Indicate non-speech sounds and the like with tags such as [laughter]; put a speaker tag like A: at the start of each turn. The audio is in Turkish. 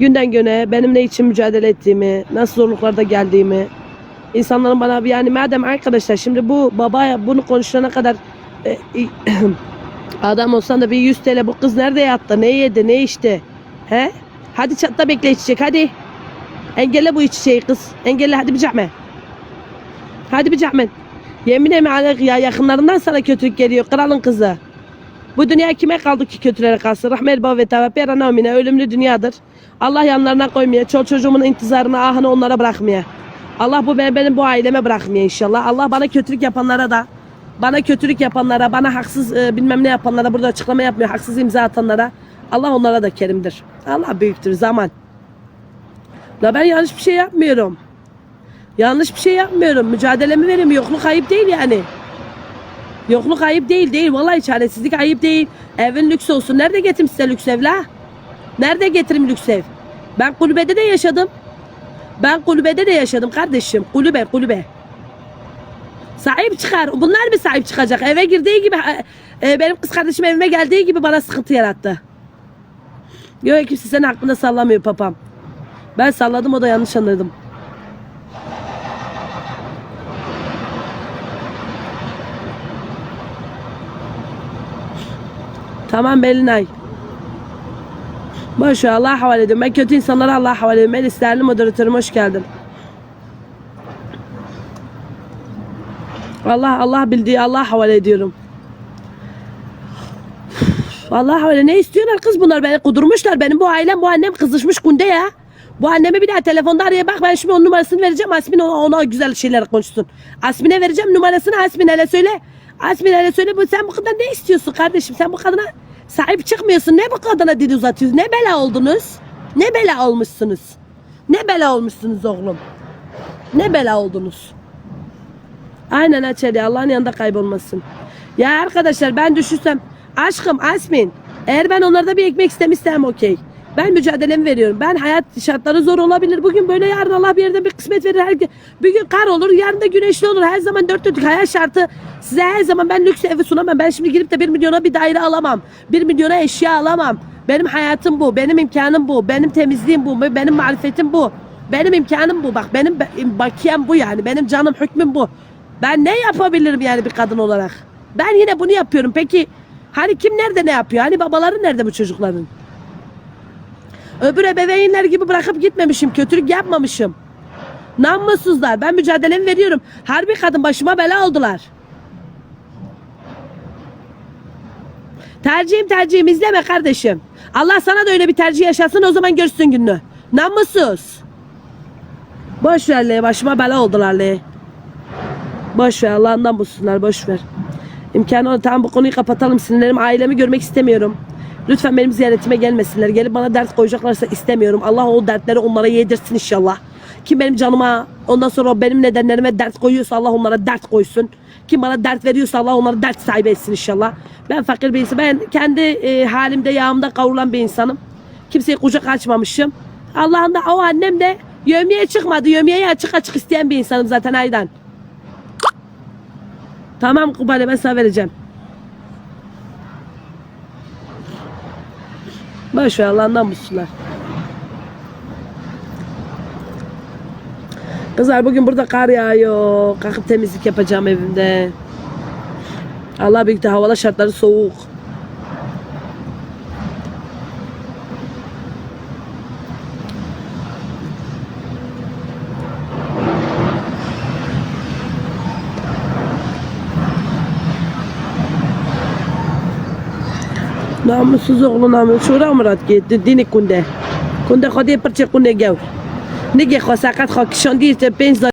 A: günden güne benim ne için mücadele ettiğimi, nasıl zorluklarda geldiğimi, insanların bana yani madem arkadaşlar şimdi bu baba bunu konuşana kadar e, [clears throat] adam olsan da bir 100 TL bu kız nerede yattı, ne yedi, ne içti? He? Hadi çatta bekle içecek hadi. Engelle bu içeceği kız. Engelle hadi bir cahme. Hadi bir cahme. Yemin ederim ya yakınlarından sana kötülük geliyor kralın kızı. Bu dünya kime kaldı ki kötülere kalsın? Rahmel ve tevbe ranamine ölümlü dünyadır. Allah yanlarına koymaya, çol çocuğumun intizarını ahını onlara bırakmaya. Allah bu benim, benim bu aileme bırakmaya inşallah. Allah bana kötülük yapanlara da bana kötülük yapanlara, bana haksız e, bilmem ne yapanlara burada açıklama yapmıyor. Haksız imza atanlara Allah onlara da kerimdir. Allah büyüktür zaman. La ben yanlış bir şey yapmıyorum. Yanlış bir şey yapmıyorum. Mücadelemi veriyorum. Yokluk ayıp değil yani. Yokluk ayıp değil değil. Vallahi çaresizlik ayıp değil. Evin lüks olsun. Nerede getireyim size lüks ev la? Nerede getireyim lüks ev? Ben kulübede de yaşadım. Ben kulübede de yaşadım kardeşim. Kulübe kulübe. Sahip çıkar. Bunlar mı sahip çıkacak? Eve girdiği gibi e, benim kız kardeşim evime geldiği gibi bana sıkıntı yarattı. Yok kimse senin hakkında sallamıyor papam. Ben salladım o da yanlış anladım. Tamam Belinay. Boş ver Allah'a havale ediyorum. Ben kötü insanlara Allah'a havale ediyorum. Melis değerli moderatörüm hoş geldin. Allah Allah bildiği Allah'a havale ediyorum. Allah havale ne istiyorlar kız bunlar beni kudurmuşlar. Benim bu ailem bu annem kızışmış günde ya. Bu annemi bir daha telefonda araya bak ben şimdi onun numarasını vereceğim. Asmin ona, ona güzel şeyler konuşsun. Asmin'e vereceğim numarasını Asmin hele söyle. Asmin hele söyle bu sen bu kadar ne istiyorsun kardeşim? Sen bu kadına sahip çıkmıyorsun. Ne bu kadına dil uzatıyorsun? Ne bela oldunuz? Ne bela olmuşsunuz? Ne bela olmuşsunuz oğlum? Ne bela oldunuz? Aynen Açeli Allah'ın yanında kaybolmasın. Ya arkadaşlar ben düşürsem aşkım Asmin eğer ben onlarda bir ekmek istemişsem okey. Ben mücadelemi veriyorum. Ben hayat şartları zor olabilir. Bugün böyle yarın Allah bir yerden bir kısmet verir. Her, bir gün kar olur, yarın da güneşli olur. Her zaman dört dörtlük hayat şartı. Size her zaman ben lüks evi sunamam. Ben şimdi girip de bir milyona bir daire alamam. Bir milyona eşya alamam. Benim hayatım bu. Benim imkanım bu. Benim temizliğim bu. Benim marifetim bu. Benim imkanım bu. Bak benim bakiyem bu yani. Benim canım hükmüm bu. Ben ne yapabilirim yani bir kadın olarak? Ben yine bunu yapıyorum. Peki hani kim nerede ne yapıyor? Hani babaları nerede bu çocukların? Öbür ebeveynler gibi bırakıp gitmemişim. Kötülük yapmamışım. Namussuzlar. Ben mücadelemi veriyorum. Harbi kadın başıma bela oldular. Tercihim tercihim izleme kardeşim. Allah sana da öyle bir tercih yaşasın o zaman görsün gününü. Namussuz. Boş ver le başıma bela oldular le. Boş ver Allah'ından bulsunlar boş ver. İmkanı olan tamam bu konuyu kapatalım sinirlerim ailemi görmek istemiyorum. Lütfen benim ziyaretime gelmesinler. Gelip bana dert koyacaklarsa istemiyorum. Allah o dertleri onlara yedirsin inşallah. Kim benim canıma ondan sonra benim nedenlerime dert koyuyorsa Allah onlara dert koysun. Kim bana dert veriyorsa Allah onlara dert sahibi etsin inşallah. Ben fakir bir insanım. Ben kendi e, halimde yağımda kavrulan bir insanım. Kimseye kucak açmamışım. Allah'ın da o annem de yömyeye çıkmadı. Yömyeyi açık açık isteyen bir insanım zaten Aydan. Tamam Kubale ben sana vereceğim. Ver Allah'ından bulsunlar. Kızlar bugün burada kar yağıyor. Kalkıp temizlik yapacağım evimde. Allah büyük de havalar şartları soğuk. Namussuz oğlu namus. Şura murat gitti. Dini kunde. Kunde khodi perçe kunde gav. Nige khosaqat khokishon di te penz